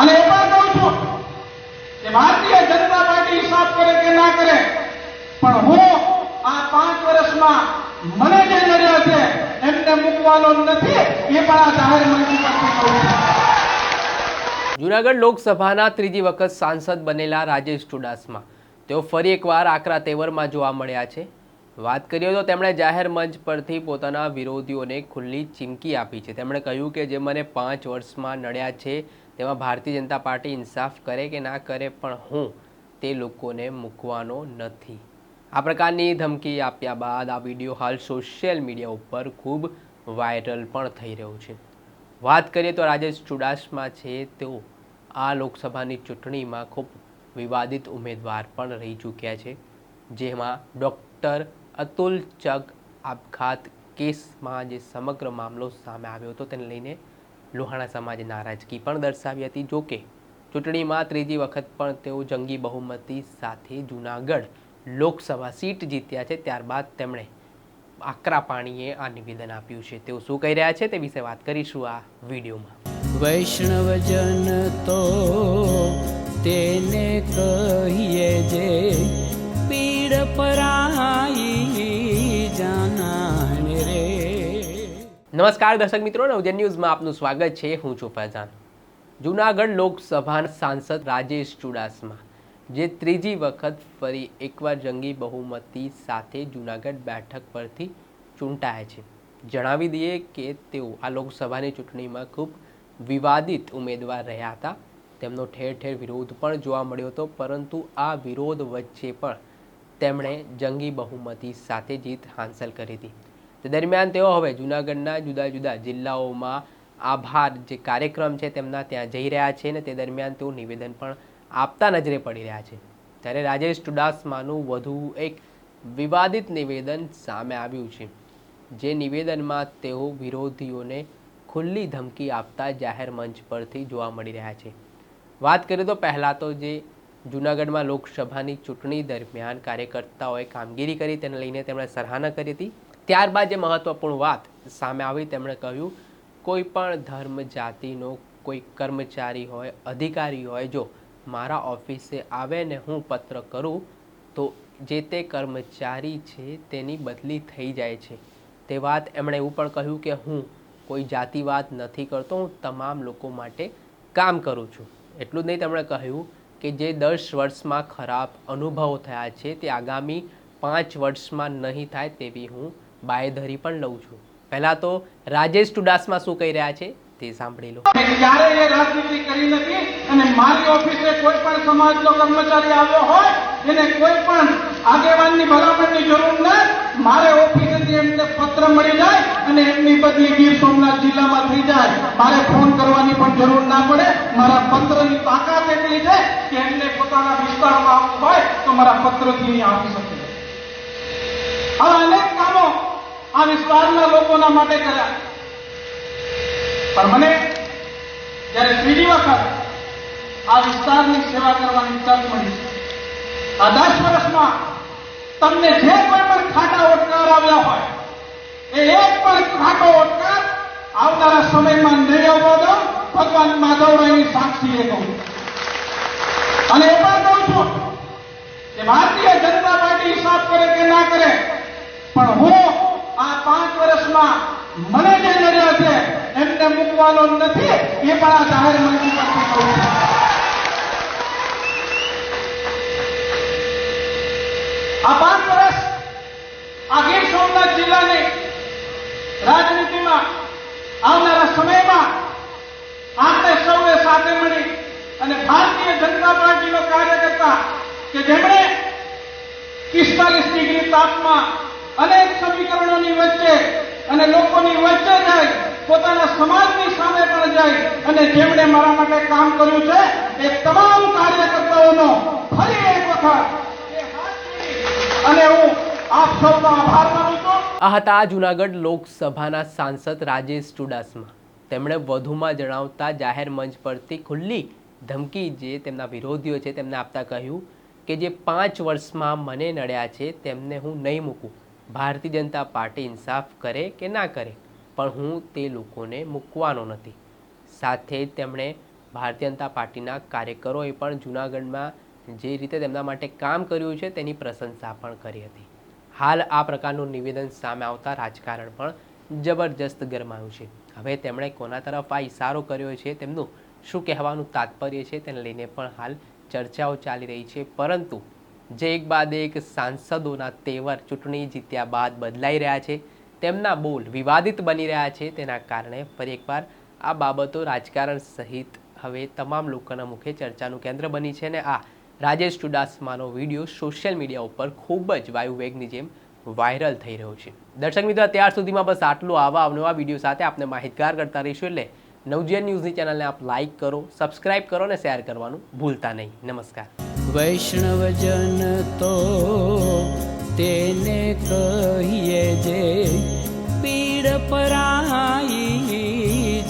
અને એ કહું છું કે ભારતીય જનતા પાર્ટી હિસાબ કરે કે ના કરે, પણ હું આ પાંચ વર્ષમાં મને જે નડ્યા છે, એમને મૂકવાનો નથી, એ પણ આ જાહેર મંત્રી પરથી કહું છું. જૂનાગઢ લોકસભાના ત્રીજી વખત સાંસદ બનેલા રાજેશ ચુડાસમા. તેઓ ફરી એકવાર આકરા તેવરમાં જોવા મળ્યા છે. વાત કરીએ તો તેમણે જાહેર મંચ પરથી પોતાના વિરોધીઓને ખુલ્લી ચીમકી આપી છે. તેમણે કહ્યું કે જે મને પાંચ વર્ષમાં નડ્યા છે, તેમાં ભારતીય જનતા પાર્ટી ઇન્સાફ કરે કે ના કરે પણ હું તે લોકોને મૂકવાનો નથી. આ પ્રકારની ધમકી આપ્યા બાદ આ વીડિયો હાલ સોશિયલ મીડિયા ઉપર ખૂબ વાયરલ પણ થઈ રહ્યો છે. વાત કરીએ તો રાજેશ ચુડાસમા છે તેઓ આ લોકસભાની ચૂંટણીમાં ખૂબ વિવાદિત ઉમેદવાર પણ રહી ચૂક્યા છે, જેમાં ડૉક્ટર અતુલ ચગ આપઘાત કેસમાં જે સમગ્ર મામલો સામે આવ્યો હતો, તેને લઈને લોહાણા સમાજે નારાજગી પણ દર્શાવી હતી. જોકે ચૂંટણીમાં ત્રીજી વખત પણ તેઓ જંગી બહુમતી સાથે જૂનાગઢ લોકસભા સીટ જીત્યા છે. ત્યારબાદ તેમણે આકરા પાણીએ આ નિવેદન આપ્યું છે. તેઓ શું કહી રહ્યા છે તે વિશે વાત કરીશું આ વિડીયોમાં. વૈષ્ણવજન તો તેને કહીએ જે પીડ પરાઈ રે નમસ્કાર દર્શક મિત્રો નવજન ન્યૂઝમાં આપનું સ્વાગત છે. હું છું ફૈઝાન. જૂનાગઢ લોકસભાના સાંસદ રાજેશ ચુડાસમા, જે ત્રીજી વખત ફરી એકવાર જંગી બહુમતી સાથે જૂનાગઢ બેઠક પરથી ચૂંટાયા છે. જણાવી દઈએ કે તેઓ આ લોકસભાની ચૂંટણીમાં ખૂબ વિવાદિત ઉમેદવાર રહ્યા હતા. તેમનો ઠેર ઠેર વિરોધ પણ જોવા મળ્યો હતો, પરંતુ આ વિરોધ વચ્ચે પણ તેમણે જંગી બહુમતી સાથે જીત હાંસલ કરી હતી. તે દરમિયાન તેઓ હવે જૂનાગઢના જુદા જુદા જિલ્લાઓમાં આભાર જે કાર્યક્રમ છે તેમના ત્યાં જઈ રહ્યા છે અને તે દરમિયાન તેઓ નિવેદન પણ આપતા નજરે પડી રહ્યા છે. ત્યારે રાજેશ ચુડાસમાનું વધુ એક વિવાદિત નિવેદન સામે આવ્યું છે, જે નિવેદનમાં તેઓ વિરોધીઓને ખુલ્લી ધમકી આપતા જાહેર મંચ પરથી જોવા મળી રહ્યા છે. વાત કરીએ તો પહેલાં તો જે જૂનાગઢમાં લોકસભાની ચૂંટણી દરમિયાન કાર્યકર્તાઓએ કામગીરી કરી, તેને લઈને તેમણે સરાહના કરી હતી. ત્યારબાદ જે મહત્વપૂર્ણ વાત સામે આવી, તેમણે કહ્યું, કોઈ પણ ધર્મ, જાતિનો કોઈ કર્મચારી હોય, અધિકારી હોય, જો મારા ઓફિસે આવે ને હું પત્ર કરું, તો જે તે કર્મચારી છે તેની બદલી થઈ જાય છે. તે વાત એમણે એવું પણ કહ્યું કે, હું કોઈ જાતિવાદ નથી કરતો, હું તમામ લોકો માટે કામ કરું છું. એટલું જ નહીં, તેમણે કહ્યું કે જે દસ વર્ષમાં ખરાબ અનુભવો થયા છે, તે આગામી પાંચ વર્ષમાં નહીં થાય તેવી હું બાયધરી પણ લઉં છું. પહેલાં તો રાજેશ ટુડાસમાં શું કહી રહ્યા છે, તે સાંભળી લો. ક્યારે રાજનીતિ કરી નથી અને મારી ઓફિસે કોઈ પણ સમાજનો કર્મચારી આવ્યો હોય, એને કોઈ પણ આગેવાનની ભલામણની જરૂર ન મારે ઓફિસેથી એમને પત્ર મળી જાય અને એમની બદલી ગીર જિલ્લામાં થઈ જાય, મારે ફોન કરવાની પણ જરૂર ના પડે. મારા પત્રની તાકાત એટલી છે કે એમને પોતાના વિસ્તારમાં આવવું હોય તો મારા પત્રથી અહીં શકે. આવા અનેક કામો આ વિસ્તારના લોકોના માટે કર્યા. પણ મને જ્યારે ત્રીજી વખત આ વિસ્તારની સેવા કરવાની તક મળી, આ દસ વર્ષમાં તમને જે કોઈ પણ ખાટા ઓટકાર આવ્યા હોય, એ એક પણ ખાટો ઓટકાર આવનારા સમયમાં નહીં આવવા ભગવાન માધવરાયની સાક્ષીએ કહું અને એ પણ કહું છું કે ભારતીય જનતા પાર્ટી હિસાબ કરે કે ના કરે, પણ હું આ પાંચ વર્ષમાં મને જે નડ્યા છે, એમને મૂકવાનો નથી, એ પણ આ જાહેર મંત્રી પરથી કહું છું. આ પાંચ વર્ષ આ ગીર સોમનાથ જિલ્લાની રાજનીતિમાં આવનારા સમયમાં આપણે સૌએ સાથે મળી અને ભારતીય જનતા પાર્ટીનો કાર્યકર્તા કે જેમણે પિસ્તાલીસ ડિગ્રી તાપમાં અનેક સમીકરણોની વચ્ચે અને લોકોની વચ્ચે જાય પોતાના સમાજની સામે પણ જાય અને જેમણે મારા માટે કામ કર્યું છે, એ તમામ કાર્યકર્તાઓનો ફરી એક વખત અને હું આપ સૌનો આભાર માનું છું. આ હતા જુનાગઢ લોકસભાના સાંસદ રાજેશ ચુડાસમા. તેમણે વધુમાં જણાવતા જાહેર મંચ પરથી ખુલ્લી ધમકી જે તેમના વિરોધીઓ છે તેમને આપતા કહ્યું કે જે પાંચ વર્ષમાં મને નડ્યા છે, તેમને હું નહીં મૂકું. ભારતીય જનતા પાર્ટી ઇન્સાફ કરે કે ના કરે, પણ હું તે લોકોને મૂકવાનો નથી. સાથે તેમણે ભારતીય જનતા પાર્ટીના કાર્યકરોએ પણ જૂનાગઢમાં જે રીતે તેમના માટે કામ કર્યું છે, તેની પ્રશંસા પણ કરી હતી. હાલ આ પ્રકારનું નિવેદન સામે આવતા રાજકારણ પણ જબરજસ્ત ગરમાયું છે. હવે તેમણે કોના તરફ આ ઇશારો કર્યો છે, તેમનું શું કહેવાનું તાત્પર્ય છે, તેને લઈને પણ હાલ ચર્ચાઓ ચાલી રહી છે, પરંતુ જે એક બાદ એક સાંસદોના તેવર ચૂંટણી જીત્યા બાદ બદલાઈ રહ્યા છે, તેમના બોલ વિવાદિત બની રહ્યા છે, તેના કારણે ફરી એકવાર આ બાબતો રાજકારણ સહિત હવે તમામ લોકોના મુખે ચર્ચાનું કેન્દ્ર બની છે અને આ રાજેશ ચુડાસમાનો વીડિયો સોશિયલ મીડિયા ઉપર ખૂબ જ વાયુવેગની જેમ વાયરલ થઈ રહ્યો છે. દર્શક મિત્રો, અત્યાર સુધીમાં બસ આટલું. આવા અવનવા વીડિયો સાથે આપને માહિતગાર કરતા રહીશું એટલે નવજીવન ન્યૂઝની ચેનલને આપ લાઈક કરો સબસ્ક્રાઇબ કરો અને શેર કરવાનું ભૂલતા નહીં. નમસ્કાર. વૈષ્ણવજન તો તેને કહીએ જે પીડ પરાઈ